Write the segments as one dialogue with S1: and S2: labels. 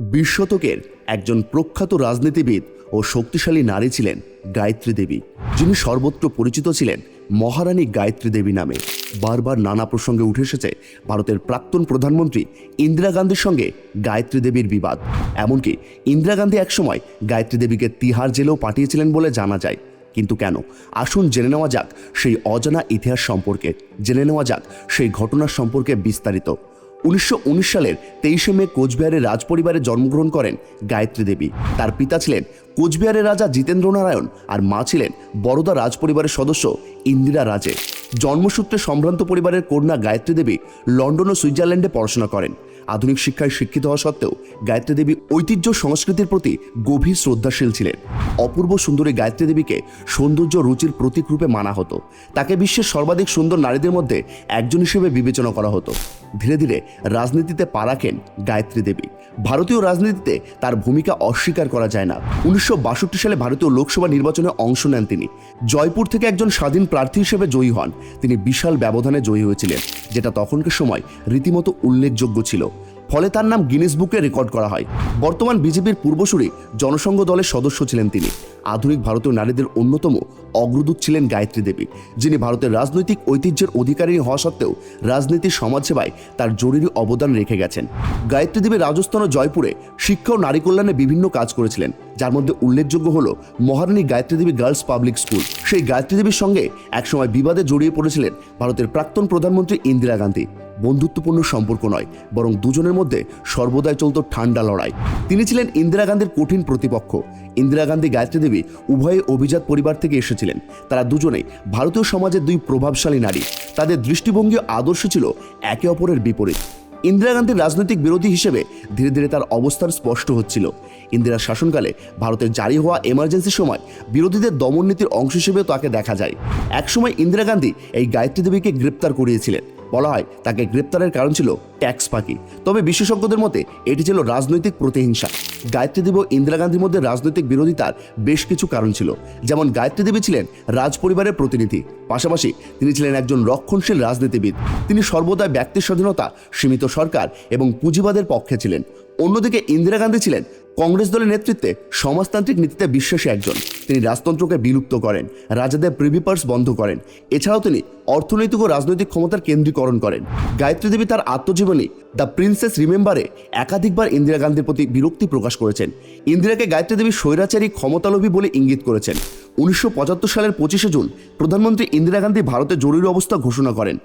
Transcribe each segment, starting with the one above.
S1: বিশ শতকের একজন প্রখ্যাত রাজনীতিবিদ ও শক্তিশালী নারী ছিলেন গায়ত্রী দেবী। যিনি সর্বত্র পরিচিত ছিলেন মহারানী গায়ত্রী দেবী নামে। বারবার নানা প্রসঙ্গে উঠে এসেছে ভারতের প্রাক্তন প্রধানমন্ত্রী ইন্দিরা গান্ধীর সঙ্গে গায়ত্রী দেবীর বিবাদ। এমনকি ইন্দিরা গান্ধী একসময় গায়ত্রী দেবীকে তিহার জেলেও পাঠিয়েছিলেন বলে জানা যায়। কিন্তু কেন? আসুন জেনে নেওয়া যাক সেই অজানা ইতিহাস সম্পর্কে। জেনে নেওয়া যাক সেই ঘটনার সম্পর্কে বিস্তারিত। উনিশশো উনিশ সালের তেইশে মে কোচবিহারের রাজপরিবারে জন্মগ্রহণ করেন গায়ত্রী দেবী। তার পিতা ছিলেন কোচবিহারের রাজা জিতেন্দ্র নারায়ণ আর মা ছিলেন বরোদা রাজপরিবারের সদস্য ইন্দিরা রাজে। জন্মসূত্রে সম্ভ্রান্ত পরিবারের কন্যা গায়ত্রী দেবী লন্ডন ও সুইজারল্যান্ডে পড়াশোনা করেন। আধুনিক শিক্ষায় শিক্ষিত হওয়া সত্ত্বেও গায়ত্রী দেবী ঐতিহ্য সংস্কৃতির প্রতি গভীর শ্রদ্ধাশীল ছিলেন। অপূর্ব সুন্দরী গায়ত্রী দেবীকে সৌন্দর্য রুচির প্রতীক রূপে মানা হতো। তাকে বিশ্বের সর্বাধিক সুন্দর নারীদের মধ্যে একজন হিসেবে বিবেচনা করা হতো। ধীরে ধীরে রাজনীতিতে পা রাখেন গায়ত্রী দেবী। ভারতীয় রাজনীতিতে তার ভূমিকা অস্বীকার করা যায় না। উনিশশো বাষট্টি সালে ভারতীয় লোকসভা নির্বাচনে অংশ নেন তিনি। জয়পুর থেকে একজন স্বাধীন প্রার্থী হিসেবে জয়ী হন। তিনি বিশাল ব্যবধানে জয়ী হয়েছিলেন, যেটা তখনকার সময় রীতিমতো উল্লেখযোগ্য ছিল। ফলে তার নাম গিনেস বুকে রেকর্ড করা হয়। বর্তমান বিজেপির পূর্বসূরি জনসংঘ দলের সদস্য ছিলেন তিনি। আধুনিক ভারতীয় নারীদের অন্যতম অগ্রদূত ছিলেন গায়ত্রী দেবী, যিনি ভারতের রাজনৈতিক ঐতিহ্যের অধিকারী হওয়া সত্ত্বেও রাজনীতির সমাজসেবায় তার জরুরি অবদান রেখে গেছেন। গায়ত্রী দেবী রাজস্থান ও জয়পুরে শিক্ষা ও নারী কল্যাণে বিভিন্ন কাজ করেছিলেন, যার মধ্যে উল্লেখযোগ্য হল Maharani Gayatri Devi girls public school. সেই গায়ত্রী দেবীর সঙ্গে একসময় বিবাদে জড়িয়ে পড়েছিলেন ভারতের প্রাক্তন প্রধানমন্ত্রী ইন্দিরা গান্ধী। বন্ধুত্বপূর্ণ সম্পর্ক নয়, বরং দুজনের মধ্যে সর্বদাই চলত ঠান্ডা লড়াই। তিনি ছিলেন ইন্দিরা গান্ধীর কঠিন প্রতিপক্ষ। ইন্দিরা গান্ধী, গায়ত্রী দেবী উভয়ে অভিজাত পরিবার থেকে এসেছিলেন। তারা দুজনেই ভারতীয় সমাজের দুই প্রভাবশালী নারী। তাদের দৃষ্টিভঙ্গি আদর্শ ছিল একে অপরের বিপরীত। ইন্দিরা গান্ধীর রাজনৈতিক বিরোধী হিসেবে ধীরে ধীরে তার অবস্থান স্পষ্ট হচ্ছিল। ইন্দিরার শাসনকালে ভারতের জারি হওয়া এমার্জেন্সির সময় বিরোধীদের দমন নীতির অংশ হিসেবেও তাকে দেখা যায়। একসময় ইন্দিরা গান্ধী এই গায়ত্রী দেবীকে গ্রেপ্তার করিয়েছিলেন। বলা হয় তাকে গ্রেপ্তারের কারণ ছিল ট্যাক্স ফাঁকি। তবে বিশেষজ্ঞদের মতে, এটি ছিল রাজনৈতিক প্রতিহিংসা। গায়ত্রী দেবী ইন্দিরা গান্ধীর মধ্যে রাজনৈতিক বিরোধিতার বেশ কিছু কারণ ছিল। যেমন গায়ত্রী দেবী ছিলেন রাজ পরিবারের প্রতিনিধি। পাশাপাশি তিনি ছিলেন একজন রক্ষণশীল রাজনীতিবিদ। তিনি সর্বদা ব্যক্তির স্বাধীনতা, সীমিত সরকার এবং পুঁজিবাদের পক্ষে ছিলেন। অন্যদিকে ইন্দিরা গান্ধী ছিলেন কংগ্রেস দলের নেতৃত্বে সমাজতান্ত্রিক নীতিতে বিশ্বাসী একজন। তিনি রাজতন্ত্রকে বিলুপ্ত করেন, রাজাদের প্রিভিপার্স বন্ধ করেন। এছাড়াও তিনি অর্থনৈতিক ও রাজনৈতিক ক্ষমতার কেন্দ্রীকরণ করেন। গায়ত্রী দেবী তার আত্মজীবনী দ্য প্রিন্সেস রিমেম্বারে একাধিকবার ইন্দিরা গান্ধীর প্রতি বিরক্তি প্রকাশ করেছেন। ইন্দিরাকে গায়ত্রী দেবী স্বৈরাচারী, ক্ষমতালোভী বলে ইঙ্গিত করেছেন। উনিশশো পঁচাত্তর সালের পঁচিশে জুন প্রধানমন্ত্রী ইন্দিরা গান্ধী ভারতে জরুরি অবস্থা ঘোষণা করেন।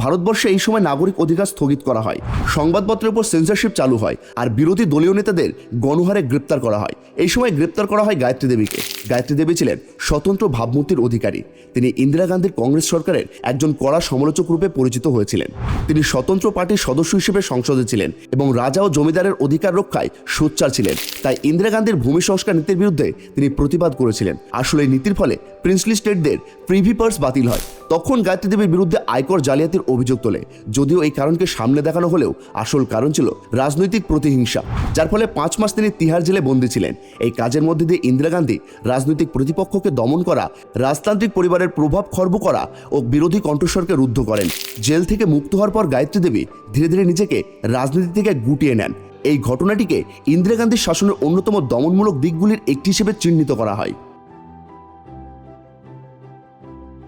S1: ভারতবর্ষে এই সময় নাগরিক অধিকার স্থগিত করা হয়। সংবাদপত্রের উপর সেন্সরশিপ চালু হয় আর বিরোধী দলীয় নেতাদের গণহারে গ্রেপ্তার করা হয়। এই সময় গ্রেপ্তার করা হয় গায়ত্রী দেবীকে। গায়ত্রী দেবী ছিলেন স্বতন্ত্র ভাবমূর্তির অধিকারী। তিনি ইন্দিরা গান্ধীর কংগ্রেস সরকারের একজন কড়া সমালোচক রূপে পরিচিত হয়েছিলেন। তিনি স্বতন্ত্র পার্টির সদস্য হিসেবে সংসদে ছিলেন এবং রাজা ও জমিদারের অধিকার রক্ষায় সোচ্চার ছিলেন। তাই ইন্দিরা গান্ধীর ভূমি সংস্কার নীতির বিরুদ্ধে তিনি প্রতিবাদ করেছিলেন। আসলে নীতির ফলে প্রিন্সলি স্টেটদের প্রিভি পার্স বাতিল হয়। তখন গায়ত্রী দেবীর বিরুদ্ধে আয়কর জালিয়াতির অভিযোগ তোলে। যদিও এই কারণকে সামনে দেখানো হলেও আসল কারণ ছিল রাজনৈতিক প্রতিহিংসা, যার ফলে পাঁচ মাস তিনি তিহার জেলে বন্দী ছিলেন। এই কাজের মধ্যে দিয়ে ইন্দিরা গান্ধী রাজনৈতিক প্রতিপক্ষকে দমন করা, রাজতান্ত্রিক পরিবারের প্রভাব খর্ব করা ও বিরোধী কণ্ঠস্বরকে রুদ্ধ করেন। জেল থেকে মুক্ত হওয়ার পর গায়ত্রী দেবী ধীরে ধীরে নিজেকে রাজনীতি থেকে গুটিয়ে নেন। এই ঘটনাটিকে ইন্দিরা গান্ধীর শাসনের অন্যতম দমনমূলক দিকগুলির একটি হিসেবে চিহ্নিত করা হয়।